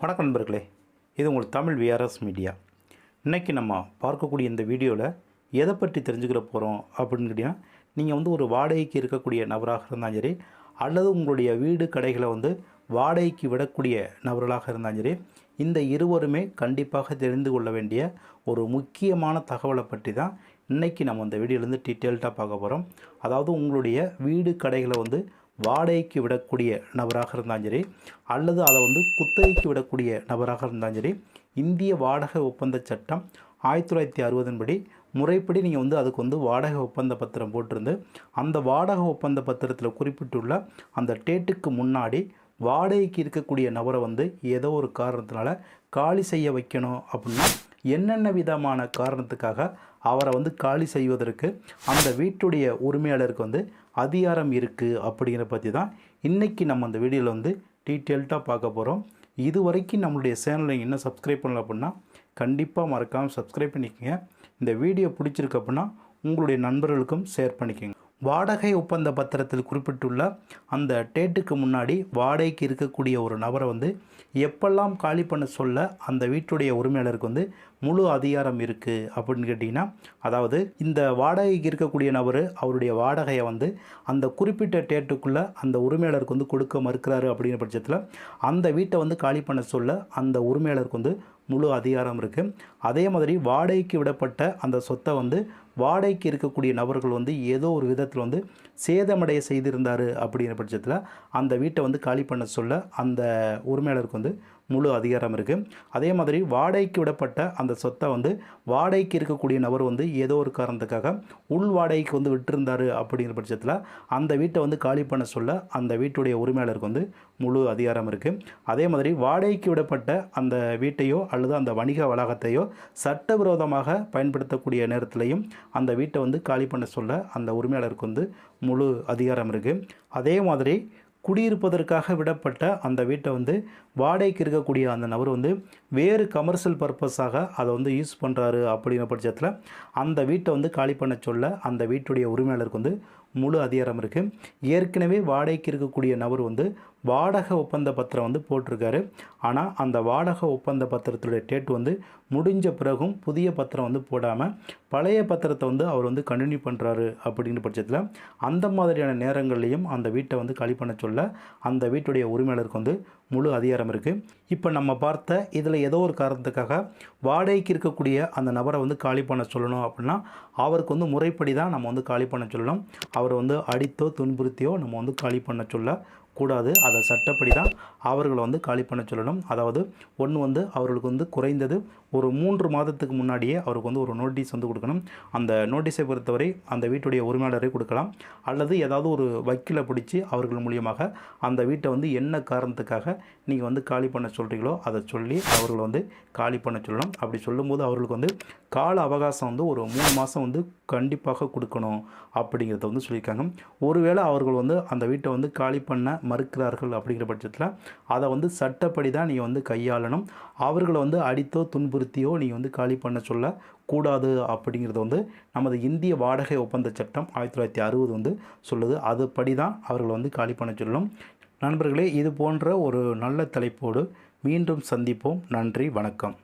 வணக்கம் நண்பர்களே இது உங்கள் தமிழ் விஆர்எஸ் மீடியா இன்றைக்கி நம்ம பார்க்கக்கூடிய இந்த வீடியோவில் எதை பற்றி தெரிஞ்சுக்கிற போகிறோம் அப்படின்னு கேட்டிங்கன்னா நீங்கள் வந்து ஒரு வாடகைக்கு இருக்கக்கூடிய நபராக இருந்தாலும் சரி அல்லது உங்களுடைய வீடு கடைகளை வந்து வாடகைக்கு விடக்கூடிய நபர்களாக இருந்தாலும் சரி இந்த இருவருமே கண்டிப்பாக தெரிந்து கொள்ள வேண்டிய ஒரு முக்கியமான தகவலை பற்றி தான் இன்றைக்கி நம்ம இந்த வீடியோலேருந்து டீட்டெயில்டாக பார்க்க போகிறோம் அதாவது உங்களுடைய வீடு கடைகளை வந்து வாடகைக்கு விடக்கூடிய நபராக இருந்தாலும் சரி அல்லது அதை வந்து குத்தகைக்கு விடக்கூடிய நபராக இருந்தாலும் சரி இந்திய வாடகை ஒப்பந்த சட்டம் ஆயிரத்தி தொள்ளாயிரத்தி அறுபதின்படி முறைப்படி நீங்கள் வந்து அதுக்கு வந்து வாடகை ஒப்பந்த பத்திரம் போட்டிருந்து அந்த வாடகை ஒப்பந்த பத்திரத்தில் குறிப்பிட்டுள்ள அந்த டேட்டுக்கு முன்னாடி வாடகைக்கு இருக்கக்கூடிய நபரை வந்து ஏதோ ஒரு காரணத்தினால காலி செய்ய வைக்கணும் அப்படின்னா என்னென்ன விதமான காரணத்துக்காக அவரை வந்து காலி செய்வதற்கு அந்த வீட்டுடைய உரிமையாளருக்கு வந்து அதிகாரம் இருக்குது அப்படிங்கிற பற்றி தான் இன்றைக்கி நம்ம அந்த வீடியோவில் வந்து டீட்டெயில்டாக பார்க்க போகிறோம் இது வரைக்கும் நம்மளுடைய சேனலை இன்னும் சப்ஸ்கிரைப் பண்ணல அப்படின்னா கண்டிப்பாக மறக்காமல் சப்ஸ்கிரைப் பண்ணிக்கோங்க. இந்த வீடியோ பிடிச்சிருக்கு அப்படின்னா உங்களுடைய நண்பர்களுக்கும் ஷேர் பண்ணிக்கோங்க. வாடகை ஒப்பந்த பத்திரத்தில் குறிப்பிட்டுள்ள அந்த டேட்டுக்கு முன்னாடி வாடகைக்கு இருக்கக்கூடிய ஒரு நபரை வந்து எப்பெல்லாம் காலி பண்ண சொல்ல அந்த வீட்டுடைய உரிமையாளருக்கு வந்து முழு அதிகாரம் இருக்குது அப்படின்னு கேட்டிங்கன்னா அதாவது இந்த வாடகைக்கு இருக்கக்கூடிய நபர் அவருடைய வாடகையை வந்து அந்த குறிப்பிட்ட டேட்டுக்குள்ளே அந்த உரிமையாளருக்கு வந்து கொடுக்க மறுக்கிறாரு அப்படிங்கிற பட்சத்தில் அந்த வீட்டை வந்து காலி பண்ண சொல்ல அந்த உரிமையாளருக்கு வந்து முழு அதிகாரம் இருக்குது அதே மாதிரி வாடகைக்கு விடப்பட்ட அந்த சொத்தை வந்து வாடகைக்கு இருக்கக்கூடிய நபர்கள் வந்து ஏதோ ஒரு விதத்தில் வந்து சேதமடைய செய்திருந்தார் அப்படிங்கிற பட்சத்தில் அந்த வீட்டை வந்து காலி பண்ண சொல்ல அந்த உரிமையாளருக்கு வந்து முழு அதிகாரம் இருக்குது அதே மாதிரி வாடகைக்கு விடப்பட்ட அந்த சொத்தை வந்து வாடகைக்கு இருக்கக்கூடிய நபர் வந்து ஏதோ ஒரு காரணத்துக்காக உள் வாடகைக்கு வந்து விட்டிருந்தார் அப்படிங்கிற பட்சத்தில் அந்த வீட்டை வந்து காலி பண்ண சொல்ல அந்த வீட்டுடைய உரிமையாளருக்கு வந்து முழு அதிகாரம் இருக்குது அதே மாதிரி வாடகைக்கு விடப்பட்ட அந்த வீட்டையோ அல்லது அந்த வணிக வளாகத்தையோ சட்டவிரோதமாக பயன்படுத்தக்கூடிய நேரத்திலையும் அந்த வீட்டை வந்து காலி பண்ண சொல்ல அந்த உரிமையாளருக்கு வந்து முழு அதிகாரம் இருக்குது அதே மாதிரி குடியிருப்பதற்காக விடப்பட்ட அந்த வீட்டை வந்து வாடகைக்கு இருக்கக்கூடிய அந்த நபர் வந்து வேறு கமர்ஷியல் பர்பஸாக அதை வந்து யூஸ் பண்ணுறாரு அப்படிங்கிற பட்சத்தில் அந்த வீட்டை வந்து காலி பண்ண சொல்ல அந்த வீட்டுடைய உரிமையாளருக்கு வந்து முழு அதிகாரம் இருக்குது ஏற்கனவே வாடகைக்கு இருக்கக்கூடிய நபர் வந்து வாடகை ஒப்பந்த பத்திரம் வந்து போட்டிருக்காரு. ஆனால் அந்த வாடகை ஒப்பந்த பத்திரத்துடைய டேட் வந்து முடிஞ்ச பிறகும் புதிய பத்திரம் வந்து போடாமல் பழைய பத்திரத்தை வந்து அவர் வந்து கண்டினியூ பண்ணுறாரு அப்படிங்கிற பட்சத்தில் அந்த மாதிரியான நேரங்கள்லையும் அந்த வீட்டை வந்து காலி பண்ண சொல்ல அந்த வீட்டுடைய உரிமையாளருக்கு வந்து முழு அதிகாரம் இருக்குது இப்போ நம்ம பார்த்த இதில் ஏதோ ஒரு காரணத்துக்காக வாடகைக்கு இருக்கக்கூடிய அந்த நபரை வந்து காலி பண்ண சொல்லணும் அப்படின்னா அவருக்கு வந்து முறைப்படி தான் நம்ம வந்து காலி பண்ண சொல்லணும். அவரை வந்து அடித்தோ துன்புறுத்தியோ நம்ம வந்து காலி பண்ண சொல்ல கூடாது. அதை சட்டப்படி தான் அவர்களை வந்து காலி பண்ண சொல்லணும். அதாவது ஒன்று வந்து அவர்களுக்கு வந்து குறைந்தது ஒரு மூன்று மாதத்துக்கு முன்னாடியே அவருக்கு வந்து ஒரு நோட்டீஸ் வந்து கொடுக்கணும். அந்த நோட்டீஸை பொறுத்தவரை அந்த வீட்டுடைய உரிமையாளரை கொடுக்கலாம். அல்லது ஏதாவது ஒரு வக்கீலை பிடிச்சி அவர்கள் மூலியமாக அந்த வீட்டை வந்து என்ன காரணத்துக்காக நீங்கள் வந்து காலி பண்ண சொல்கிறீங்களோ அதை சொல்லி அவர்களை வந்து காலி பண்ண சொல்லணும். அப்படி சொல்லும்போது அவர்களுக்கு வந்து கால அவகாசம் வந்து ஒரு மூணு மாதம் வந்து கண்டிப்பாக கொடுக்கணும் அப்படிங்கிறத வந்து சொல்லியிருக்காங்க. ஒருவேளை அவர்கள் வந்து அந்த வீட்டை வந்து காலி பண்ண மறுக்கிறார்கள் அப்படிங்கிற பட்சத்தில் அதை வந்து சட்டப்படி தான் நீங்கள் வந்து கையாளணும். அவர்களை வந்து அடித்தோ துன்புறுத்தியோ நீங்கள் வந்து காலி பண்ண சொல்ல கூடாது அப்படிங்கிறது வந்து நமது இந்திய வாடகை ஒப்பந்த சட்டம் ஆயிரத்தி தொள்ளாயிரத்தி அறுபது வந்து சொல்லுது. அதுபடி தான் அவர்களை வந்து காலி பண்ண சொல்லணும் நண்பர்களே இது போன்ற ஒரு நல்ல தலைப்போடு மீண்டும் சந்திப்போம். நன்றி வணக்கம்.